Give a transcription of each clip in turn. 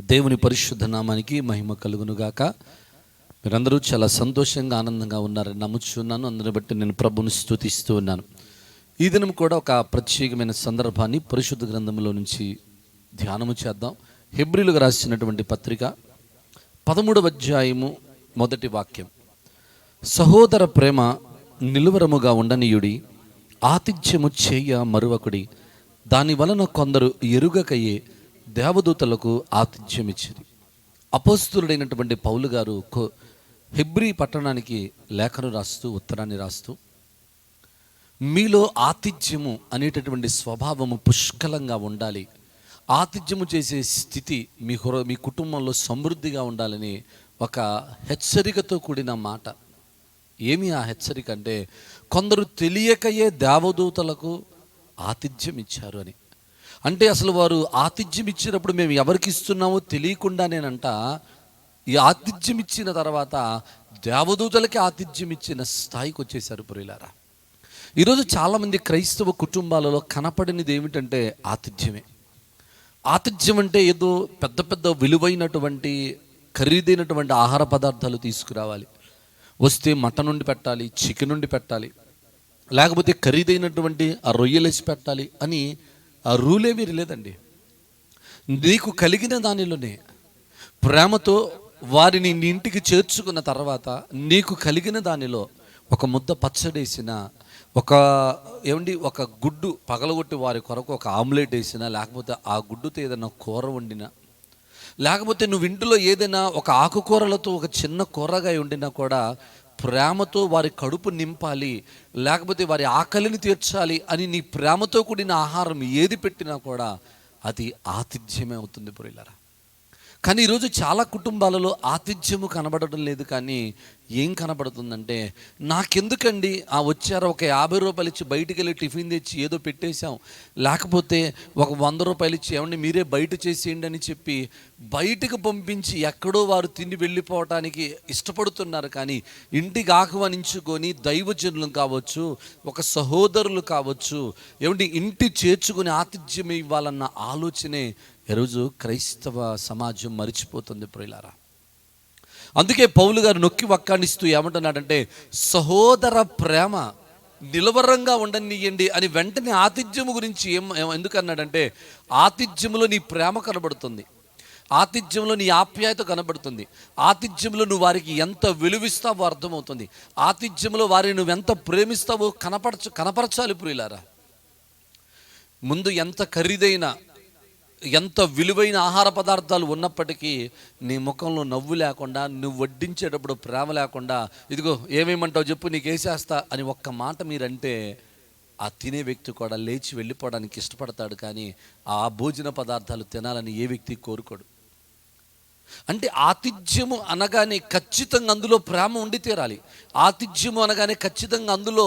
దేవుని పరిశుద్ధ నామానికి మహిమ కలుగునుగాక. మీరందరూ చాలా సంతోషంగా ఆనందంగా ఉన్నారని నమ్ముచున్నాను. అందుని బట్టి నేను ప్రభుని స్తుతిస్తూ ఉన్నాను. ఈ దినం కూడా ఒక ప్రత్యేకమైన సందర్భాన్ని పరిశుద్ధ గ్రంథంలో నుంచి ధ్యానము చేద్దాం. హెబ్రిలుగా రాసినటువంటి పత్రిక పదమూడవ అధ్యాయము మొదటి వాక్యం. సహోదర ప్రేమ నిలువరముగా ఉండనీయుడి ఆతిథ్యము చేయ మరువకుడి దాని వలన కొందరు ఎరుగకయే దేవదూతలకు ఆతిథ్యమిచ్చింది. అపోస్తులుడైనటువంటి పౌలు గారు హెబ్రి హెబ్రీ పట్టణానికి లేఖను రాస్తూ ఉత్తరాన్ని రాస్తూ మీలో ఆతిథ్యము అనేటటువంటి స్వభావము పుష్కలంగా ఉండాలి. ఆతిథ్యము చేసే స్థితి మీ హృ మీ కుటుంబంలో సమృద్ధిగా ఉండాలని ఒక హెచ్చరికతో కూడిన మాట. ఏమి ఆ హెచ్చరిక అంటే కొందరు తెలియకయే దేవదూతలకు ఆతిథ్యం ఇచ్చారు అని. అంటే అసలు వారు ఆతిథ్యం ఇచ్చినప్పుడు మేము ఎవరికి ఇస్తున్నామో తెలియకుండానేనంట ఈ ఆతిథ్యం ఇచ్చిన తర్వాత దేవదూతలకి ఆతిథ్యం ఇచ్చిన స్థాయికి వచ్చేసారు పురిలారా ఈరోజు చాలామంది క్రైస్తవ కుటుంబాలలో కనపడినది ఏమిటంటే ఆతిథ్యమే. ఆతిథ్యం అంటే ఏదో పెద్ద పెద్ద విలువైనటువంటి ఖరీదైనటువంటి ఆహార పదార్థాలు తీసుకురావాలి. వస్తే మటన్ నుండి పెట్టాలి చికెన్ నుండి పెట్టాలి లేకపోతే ఖరీదైనటువంటి ఆ రొయ్యలేసి పెట్టాలి అని ఆ రూలే వీరు లేదండి. నీకు కలిగిన దానిలోనే ప్రేమతో వారిని నీ ఇంటికి చేర్చుకున్న తర్వాత నీకు కలిగిన దానిలో ఒక ముద్ద పచ్చడేసిన ఒక ఏమండి ఒక గుడ్డు పగలగొట్టి వారి కొరకు ఒక ఆమ్లెట్ వేసినా లేకపోతే ఆ గుడ్డుతో ఏదైనా కూర వండినా లేకపోతే నువ్వు ఇంటిలో ఏదైనా ఒక ఆకుకూరలతో ఒక చిన్న కూరగాయ వండినా కూడా ప్రేమతో వారి కడుపు నింపాలి లేకపోతే వారి ఆకలిని తీర్చాలి అని నీ ప్రేమతో కూడిన ఆహారం ఏది పెట్టినా కూడా అది ఆతిథ్యమే అవుతుంది పురిలరా కానీ ఈరోజు చాలా కుటుంబాలలో ఆతిథ్యము కనబడడం లేదు కానీ ఏం కనబడుతుందంటే నాకెందుకండి ఆ వచ్చారు ఒక యాభై రూపాయలు ఇచ్చి బయటికి వెళ్ళి టిఫిన్ తెచ్చి ఏదో పెట్టేశాం. లేకపోతే ఒక వంద రూపాయలు ఇచ్చి ఏమండి మీరే బయట చేసేయండి అని చెప్పి బయటకు పంపించి ఎక్కడో వారు తిని వెళ్ళిపోవటానికి ఇష్టపడుతున్నారు కానీ ఇంటికి ఆహ్వానించుకొని దైవజనులు కావచ్చు ఒక సహోదరులు కావచ్చు ఏమండి ఇంటి చేర్చుకుని ఆతిథ్యం ఇవ్వాలన్న ఆలోచనే ఈరోజు క్రైస్తవ సమాజం మరిచిపోతుంది ప్రియులారా. అందుకే పౌలు గారు నొక్కి వక్కాణిస్తూ ఏమంటున్నాడంటే సహోదర ప్రేమ నిలవరంగా ఉండనియండి అని వెంటనే ఆతిథ్యము గురించి ఏం ఎందుకన్నాడంటే ఆతిథ్యములో నీ ప్రేమ కనబడుతుంది. ఆతిథ్యంలో నీ ఆప్యాయత కనబడుతుంది. ఆతిథ్యంలో నువ్వు వారికి ఎంత విలువిస్తావో అర్థమవుతుంది. ఆతిథ్యంలో వారిని నువ్వు ఎంత ప్రేమిస్తావో కనపరచ కనపరచాలి ప్రియులారా. ముందు ఎంత ఖరీదైన ఎంత విలువైన ఆహార పదార్థాలు ఉన్నప్పటికీ నీ ముఖంలో నవ్వు లేకుండా నువ్వు వడ్డించేటప్పుడు ప్రేమ లేకుండా ఇదిగో ఏమేమంటావు చెప్పు నీకు వేసేస్తా అని ఒక్క మాట మీరంటే ఆ తినే వ్యక్తి కూడా లేచి వెళ్ళిపోవడానికి ఇష్టపడతాడు కానీ ఆ భోజన పదార్థాలు తినాలని ఏ వ్యక్తి కోరుకోడు. అంటే ఆతిథ్యము అనగానే ఖచ్చితంగా అందులో ప్రేమ ఉండి తీరాలి. ఆతిథ్యము అనగానే ఖచ్చితంగా అందులో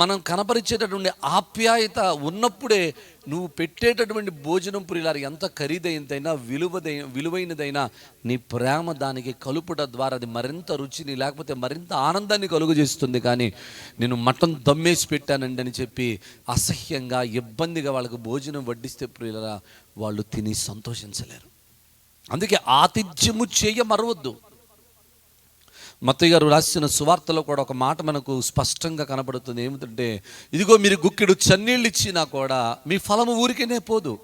మనం కనపరిచేటటువంటి ఆప్యాయత ఉన్నప్పుడే నువ్వు పెట్టేటటువంటి భోజనం పురిలారు ఎంత ఖరీదైనదైనా విలువదైన విలువైనదైనా నీ ప్రేమ దానికి కలుపుట ద్వారా అది మరింత రుచిని లేకపోతే మరింత ఆనందాన్ని కలుగజేస్తుంది. కానీ నేను మటన్ దమ్మేసి పెట్టానండి అని చెప్పి అసహ్యంగా ఇబ్బందిగా వాళ్ళకు భోజనం వడ్డిస్తే ప్రియులరా వాళ్ళు తిని సంతోషించలేరు. అందుకే ఆతిథ్యము చేయ మరవద్దు. మత్తయ్య గారు రాసిన సువార్తలో కూడా ఒక మాట మనకు స్పష్టంగా కనబడుతుంది. ఏమిటంటే ఇదిగో మీరు గుక్కెడు చన్నీళ్ళు ఇచ్చినా కూడా మీ ఫలము ఊరికేనే పోదు.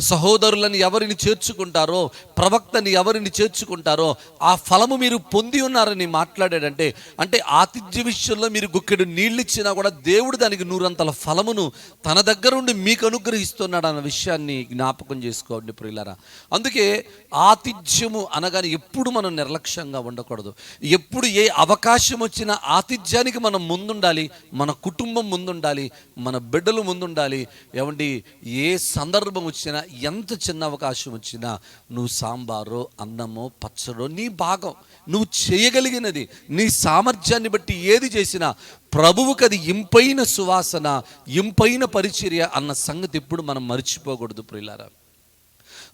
సహోదరులను ఎవరిని చేర్చుకుంటారో ప్రవక్తని ఎవరిని చేర్చుకుంటారో ఆ ఫలము మీరు పొంది ఉన్నారని మాట్లాడాడంటే అంటే ఆతిథ్య విషయంలో మీరు గుక్కెడు నీళ్ళు ఇచ్చినా కూడా దేవుడు దానికి నూరంతల ఫలమును తన దగ్గర ఉండి మీకు అనుగ్రహిస్తున్నాడు అన్న విషయాన్ని జ్ఞాపకం చేసుకోండి ప్రియులరా. అందుకే ఆతిథ్యము అనగానే ఎప్పుడు మనం నిర్లక్ష్యంగా ఉండకూడదు. ఎప్పుడు ఏ అవకాశం వచ్చినా ఆతిథ్యానికి మనం ముందుండాలి మన కుటుంబం ముందుండాలి మన బిడ్డలు ముందుండాలి. ఏమండి? ఏ సందర్భం వచ్చినా ఎంత చిన్న అవకాశం వచ్చినా నువ్వు సాంబారో అన్నమో పచ్చడో నీ భాగం. నువ్వు చేయగలిగినది నీ సామర్థ్యాన్ని బట్టి ఏది చేసినా ప్రభువుకి అది ఇంపైన సువాసన ఇంపైన పరిచర్య అన్న సంగతి ఎప్పుడు మనం మర్చిపోకూడదు ప్రియులారా.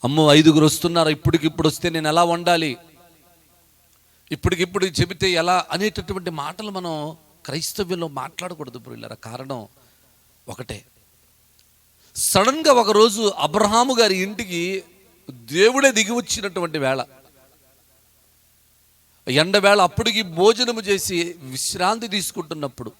అమ్మో ఐదుగురు వస్తున్నారు? ఇప్పటికిప్పుడు వస్తే నేను ఎలా వండాలి? ఇప్పటికిప్పుడు చెబితే ఎలా? అనేటటువంటి మాటలు మనం క్రైస్తవ్యంలో మాట్లాడకూడదు ప్రియులారా. కారణం ఒకటే. సడన్గా ఒకరోజు అబ్రహాము గారి ఇంటికి దేవుడే దిగి వచ్చినటువంటి వేళ. ఎండవేళ అప్పటికి భోజనము చేసి విశ్రాంతి తీసుకుంటున్నప్పుడు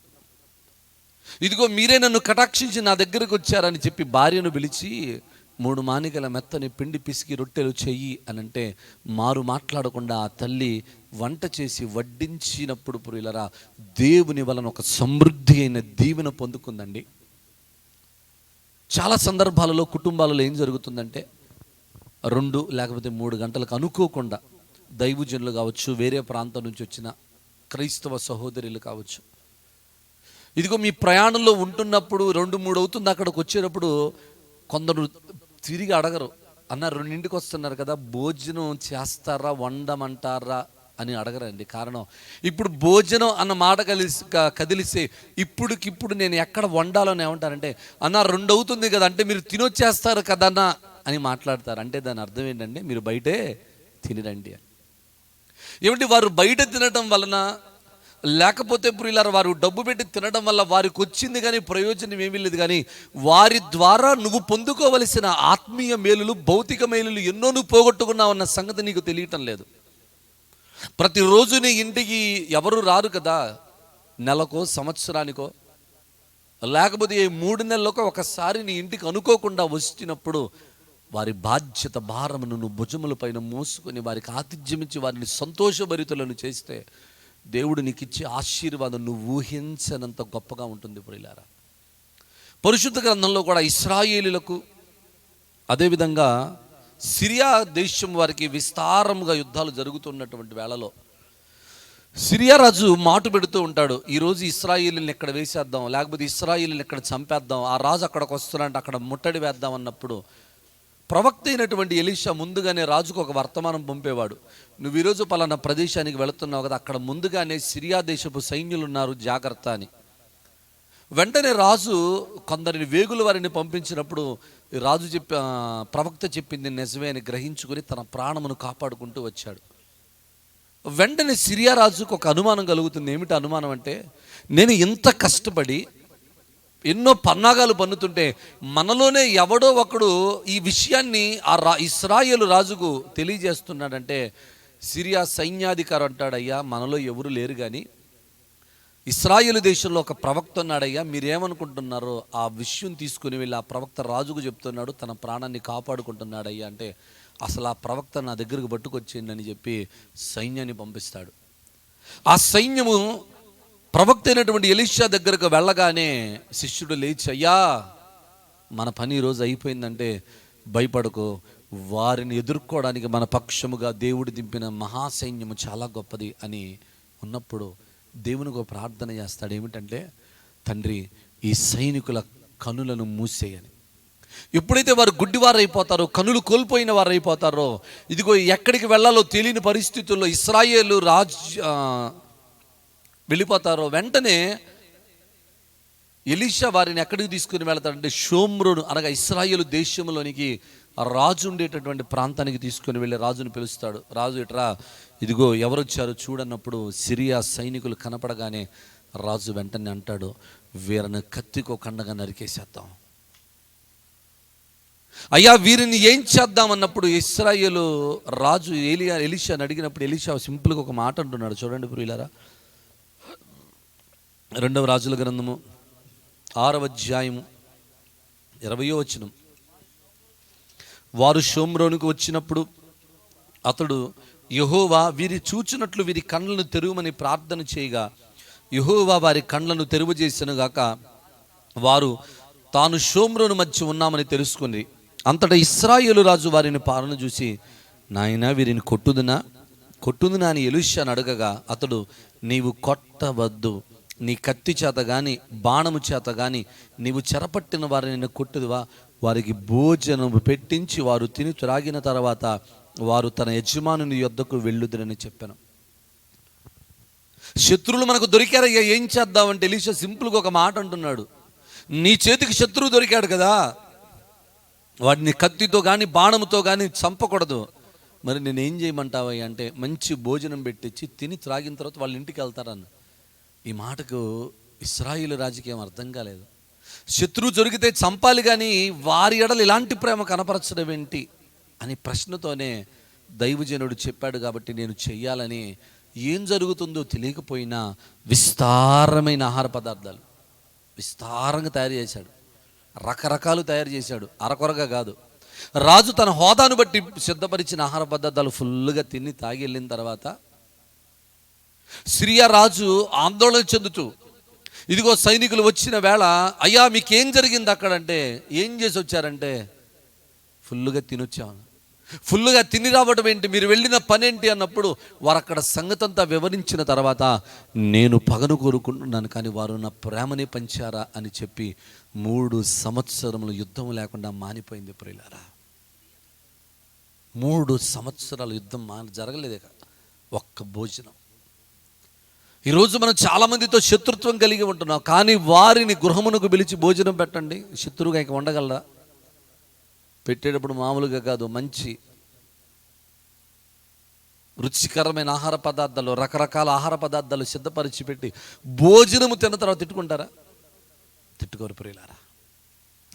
ఇదిగో మీరే నన్ను కటాక్షించి నా దగ్గరకు వచ్చారని చెప్పి భార్యను పిలిచి మూడు మానికల మెత్తని పిండి పిసికి రొట్టెలు చెయ్యి అని అంటే మారు మాట్లాడకుండా ఆ తల్లి వంట చేసి వడ్డించినప్పుడు పురిలరా దేవుని వలన ఒక సమృద్ధి అయిన దీవెన పొందుకుందండి. చాలా సందర్భాలలో కుటుంబాలలో ఏం జరుగుతుందంటే రెండు లేకపోతే మూడు గంటలకు అనుకోకుండా దైవజనులు కావచ్చు వేరే ప్రాంతం నుంచి వచ్చిన క్రైస్తవ సహోదరులు కావచ్చు. ఇదిగో మీ ప్రయాణంలో ఉంటున్నప్పుడు రెండు మూడు అవుతుంది అక్కడికి వచ్చేటప్పుడు కొందరు తిరిగి అడగరు. అన్న రెండింటికి వస్తున్నారు కదా భోజనం చేస్తారా వండమంటారా? అని అడగరండి. కారణం ఇప్పుడు భోజనం అన్న మాట కలిసి కదిలిస్తే ఇప్పుడుకిప్పుడు నేను ఎక్కడ వండాలని ఏమంటారంటే అన్న రెండు అవుతుంది కదా అంటే మీరు తినొచ్చేస్తారు కదన్నా అని మాట్లాడతారు. అంటే దాని అర్థం ఏంటంటే మీరు బయటే తినరండి అని. వారు బయట తినటం వలన లేకపోతే ప్రియులారా వారు డబ్బు పెట్టి తినడం వల్ల వారికి వచ్చింది కానీ ప్రయోజనం ఏమీ లేదు కానీ వారి ద్వారా నువ్వు పొందుకోవలసిన ఆత్మీయ మేలులు భౌతిక మేలులు ఎన్నో నువ్వు పోగొట్టుకున్నావు అన్న సంగతి నీకు తెలియటం లేదు. ప్రతిరోజు నీ ఇంటికి ఎవరు రారు కదా? నెలకో సంవత్సరానికో. లేకపోతే ఈ మూడు నెలలకు ఒకసారి నీ ఇంటికి అనుకోకుండా వచ్చినప్పుడు వారి బాధ్యత భారమును నువ్వు భుజముల పైన మోసుకొని వారికి ఆతిథ్యం ఇచ్చి వారిని సంతోషభరితులను చేస్తే దేవుడు నీకు ఇచ్చే ఆశీర్వాదం నువ్వు ఊహించనంత గొప్పగా ఉంటుంది ప్రియులారా. పరిశుద్ధ గ్రంథంలో కూడా ఇస్రాయేలీలకు అదేవిధంగా సిరియా దేశం వారికి విస్తారముగా యుద్ధాలు జరుగుతున్నటువంటి వేళలో సిరియా రాజు మాటు పెడుతూ ఉంటాడు ఈరోజు ఇస్రాయిల్ని ఎక్కడ వేసేద్దాం లేకపోతే ఇస్రాయిల్ని ఎక్కడ చంపేద్దాం ఆ రాజు అక్కడికి వస్తున్నాడంటే అక్కడ ముట్టడి వేద్దాం అన్నప్పుడు ప్రవక్త అయినటువంటి ఎలీషా ముందుగానే రాజుకు ఒక వర్తమానం పంపేవాడు నువ్వు ఈరోజు పలానా ప్రదేశానికి వెళుతున్నావు కదా అక్కడ ముందుగానే సిరియా దేశపు సైన్యులు ఉన్నారు జాగ్రత్త అని. వెంటనే రాజు కొందరిని వేగుల వారిని పంపించినప్పుడు రాజు చెప్పి ప్రవక్త చెప్పింది నిజమే అని గ్రహించుకొని తన ప్రాణమును కాపాడుకుంటూ వచ్చాడు. వెంటనే సిరియా రాజుకు ఒక అనుమానం కలుగుతుంది. ఏమిటి అనుమానం అంటే నేను ఇంత కష్టపడి ఎన్నో పన్నాగాలు పన్నుతుంటే మనలోనే ఎవడో ఒకడు ఈ విషయాన్ని ఆ రా ఇస్రాయేలు రాజుకు తెలియజేస్తున్నాడంటే సిరియా సైన్యాధికారి అంటాడయ్యా మనలో ఎవరు లేరు కానీ ఇస్రాయేలు దేశంలో ఒక ప్రవక్త ఉన్నాడయ్యా మీరేమనుకుంటున్నారో ఆ విషయం తీసుకుని వెళ్ళి ఆ ప్రవక్త రాజుకు చెప్తున్నాడు తన ప్రాణాన్ని కాపాడుకుంటున్నాడయ్యా అంటే అసలు ఆ ప్రవక్త నా దగ్గరకు పట్టుకొచ్చిందని చెప్పి సైన్యాన్ని పంపిస్తాడు. ఆ సైన్యము ప్రవక్త అయినటువంటి ఎలీషా దగ్గరకు వెళ్ళగానే శిష్యుడు లేచి అయ్యా మన పని ఈరోజు అయిపోయిందంటే భయపడకు. వారిని ఎదుర్కోవడానికి మన పక్షముగా దేవుడు దింపిన మహాసైన్యము చాలా గొప్పది అని ఉన్నప్పుడు దేవునికి ఒక ప్రార్థన చేస్తాడు ఏమిటంటే తండ్రి ఈ సైనికుల కనులను మూసేయని. ఎప్పుడైతే వారు గుడ్డివారు అయిపోతారో కనులు కోల్పోయిన వారు అయిపోతారో ఇదిగో ఎక్కడికి వెళ్ళాలో తెలియని పరిస్థితుల్లో ఇస్రాయేలు రాజ్ వెళ్ళిపోతారో వెంటనే ఎలీషా వారిని ఎక్కడికి తీసుకుని వెళతాడంటే షోమ్రోను అనగా ఇస్రాయేలు దేశంలోనికి ఆ రాజు ఉండేటటువంటి ప్రాంతానికి తీసుకుని వెళ్ళి రాజును పిలుస్తాడు. రాజు ఇట్రా ఇదిగో ఎవరొచ్చారు చూడన్నప్పుడు సిరియా సైనికులు కనపడగానే రాజు వెంటనే అంటాడు వీరిని కత్తికో కండగా నరికేసేద్దాం. అయ్యా వీరిని ఏం చేద్దాం అన్నప్పుడు ఇస్రాయేలు రాజు ఏలియా ఎలిషాని అడిగినప్పుడు ఎలిషా సింపుల్గా ఒక మాట అంటున్నాడు. చూడండి ప్రియులారా రెండవ రాజుల గ్రంథము. ఆరవ అధ్యాయము ఇరవయో వచనం. వారు షోమ్రోనుకు వచ్చినప్పుడు అతడు యహోవా వీరి చూచినట్లు వీరి కండ్లను తెరువమని ప్రార్థన చేయగా యహోవా వారి కళ్ళను తెరువు చేసనుగాక వారు తాను షోమ్రోను మధ్య ఉన్నామని తెలుసుకుంది అంతటా ఇస్రాయేలు రాజు వారిని పాలన చూసి నాయన వీరిని కొట్టుదునా? కొట్టుదునా? అని ఎలుషాను అడగగా అతడు నీవు కొట్టవద్దు. నీ కత్తి చేత కానీ బాణము చేత కానీ నీవు చెరపట్టిన వారిని కొట్టుదువా? వారికి భోజనం పెట్టించి వారు తిని త్రాగిన తర్వాత వారు తన యజమానుని యొద్దకు వెళ్ళుదురని చెప్పాను. శత్రువులు మనకు దొరికారయ్యా ఏం చేద్దామంటే ఎలీషా సింపుల్గా ఒక మాట అంటున్నాడు. నీ చేతికి శత్రువు దొరికాడు కదా? వాడిని కత్తితో కానీ బాణముతో కానీ చంపకూడదు. మరి నేను ఏం చేయమంటావయ్యా అంటే మంచి భోజనం పెట్టించి తిని త్రాగిన తర్వాత వాళ్ళ ఇంటికి వెళ్తారన్న. ఈ మాటకు ఇస్రాయిల్ రాజకీయం అర్థం కాలేదు. శత్రువు దొరికితే చంపాలి కానీ వారి ఎడలు ఇలాంటి ప్రేమ కనపరచడం ఏంటి అనే ప్రశ్నతోనే దైవజనుడు చెప్పాడు కాబట్టి నేను చెయ్యాలని ఏం జరుగుతుందో తెలియకపోయినా విస్తారమైన ఆహార పదార్థాలు విస్తారంగా తయారు చేశాడు. రకరకాలు తయారు చేశాడు. అరకొరగా కాదు. రాజు తన హోదాను బట్టి సిద్ధపరిచిన ఆహార పదార్థాలు ఫుల్గా తిని తాగి వెళ్ళిన తర్వాత సిరియా రాజు ఆందోళన చెందుతూ ఇదిగో సైనికులు వచ్చిన వేళ అయ్యా మీకేం జరిగింది అక్కడంటే ఏం చేసి వచ్చారంటే ఫుల్గా తినొచ్చాను ఫుల్గా తిని రావడం ఏంటి? మీరు వెళ్ళిన పని ఏంటి అన్నప్పుడు వారు అక్కడ సంగతంతా వివరించిన తర్వాత నేను పగను కోరుకుంటున్నాను కానీ వారు నా ప్రేమని పంచారా అని చెప్పి మూడు సంవత్సరములు యుద్ధం లేకుండా మానిపోయింది ప్రియులారా. మూడు సంవత్సరాల యుద్ధం మా జరగలేదే ఒక్క భోజనం. ఈరోజు మనం చాలామందితో శత్రుత్వం కలిగి ఉంటున్నాం. కానీ వారిని గృహమునకు పిలిచి భోజనం పెట్టండి. శత్రువుగా ఇక ఉండగలరా? పెట్టేటప్పుడు మామూలుగా కాదు మంచి రుచికరమైన ఆహార పదార్థాలు రకరకాల ఆహార పదార్థాలు సిద్ధపరిచి పెట్టి భోజనము తిన్న తర్వాత తిట్టుకుంటారా? తిట్టుకోరు ప్రియులారా.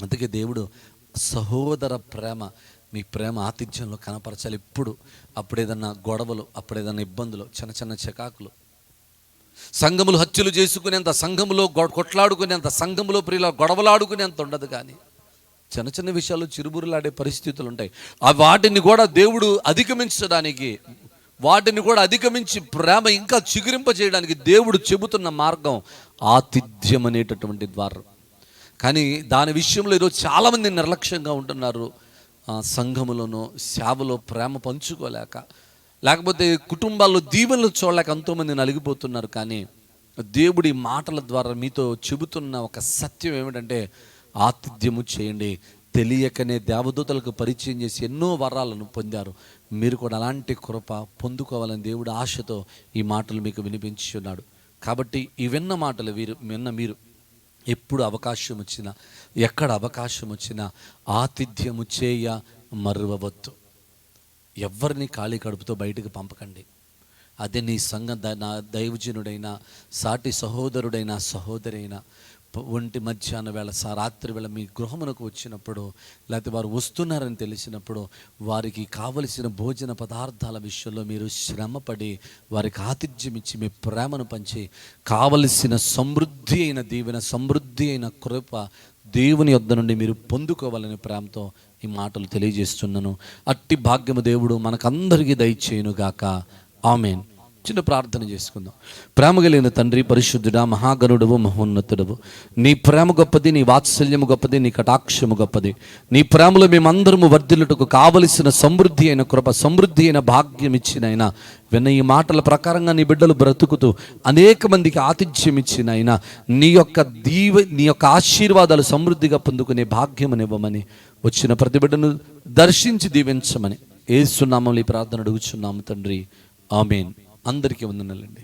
అందుకే దేవుడు సహోదర ప్రేమ మీ ప్రేమ ఆతిథ్యంలో కనపరచాలి. ఇప్పుడు అప్పుడేదన్నా గొడవలు అప్పుడేదన్నా ఇబ్బందులు చిన్న చిన్న చికాకులు సంఘములు హత్యలు చేసుకునేంత సంఘములో గొ- కొట్లాడుకునేంత సంఘములో ప్రియుల గొడవలాడుకునేంత ఉండదు కానీ చిన్న చిన్న విషయాలు చిరుబురులాడే పరిస్థితులు ఉంటాయి. ఆ వాటిని కూడా దేవుడు అధిగమించడానికి వాటిని కూడా అధిగమించి ప్రేమ ఇంకా చిగురింప చేయడానికి దేవుడు చెబుతున్న మార్గం ఆతిథ్యం అనేటటువంటి ద్వారం. కానీ దాని విషయంలో ఈరోజు చాలామంది నిర్లక్ష్యంగా ఉంటున్నారు. సంఘములను సంఘములోనూ సేవలో ప్రేమ పంచుకోలేక లేకపోతే కుటుంబాల్లో దీవెనలు చూడలేక ఎంతోమంది నలిగిపోతున్నారు కానీ దేవుడి మాటల ద్వారా మీతో చెబుతున్న ఒక సత్యం ఏమిటంటే ఆతిథ్యము చేయండి. తెలియకనే దేవదూతలకు పరిచయం చేసి ఎన్నో వరాలను పొందారు. మీరు కూడా అలాంటి కృప పొందుకోవాలని దేవుడు ఆశతో ఈ మాటలు మీకు వినిపించున్నాడు కాబట్టి ఈ విన్న మాటలు వీరు విన్న మీరు ఎప్పుడు అవకాశం వచ్చినా ఎక్కడ అవకాశం వచ్చినా ఆతిథ్యము చేయ మరువవద్దు. ఎవరిని ఖాళీ కడుపుతో బయటకు పంపకండి. అదే నీ సంఘ ద- నా దైవజనుడైన సాటి సహోదరుడైన సహోదరి అయినా ఒంటి మధ్యాహ్న వేళ సా రాత్రి వేళ మీ గృహమునకు వచ్చినప్పుడు లేకపోతే వారు వస్తున్నారని తెలిసినప్పుడు వారికి కావలసిన భోజన పదార్థాల విషయంలో మీరు శ్రమపడి వారికి ఆతిథ్యం ఇచ్చి మీ ప్రేమను పంచి కావలసిన సమృద్ధి అయిన దీవెన సమృద్ధి అయిన కృప దేవుని యొద్ద నుండి మీరు పొందుకోవాలని ప్రేమతో ఈ మాటలు తెలియజేస్తున్నాను. అట్టి భాగ్యము దేవుడు మనకందరికీ దయచేయునుగాక. ఆమెన్. చిన్న ప్రార్థన చేసుకుందాం. ప్రేమ కలిగిన తండ్రి పరిశుద్ధుడా మహాగణుడవు మహోన్నతుడవు. నీ ప్రేమ గొప్పది నీ వాత్సల్యము గొప్పది నీ కటాక్షము గొప్పది. నీ ప్రేమలో మేమందరము వర్ధిల్లుటకు కావలసిన సమృద్ధి అయిన కృప సమృద్ధి అయిన భాగ్యం ఇచ్చిన ఆయన విన్న ఈ మాటల ప్రకారంగా నీ బిడ్డలు బ్రతుకుతూ అనేక మందికి ఆతిథ్యం ఇచ్చిన ఆయన నీ యొక్క దీవ నీ యొక్క ఆశీర్వాదాలు సమృద్ధిగా పొందుకునే భాగ్యమునివ్వమని వచ్చిన ప్రతి బిడ్డను దర్శించి దీవించమని ఏసునామం ఈ ప్రార్థన అడుగుచున్నాము తండ్రి. ఆమెన్. అందరికీ వందనాలండి.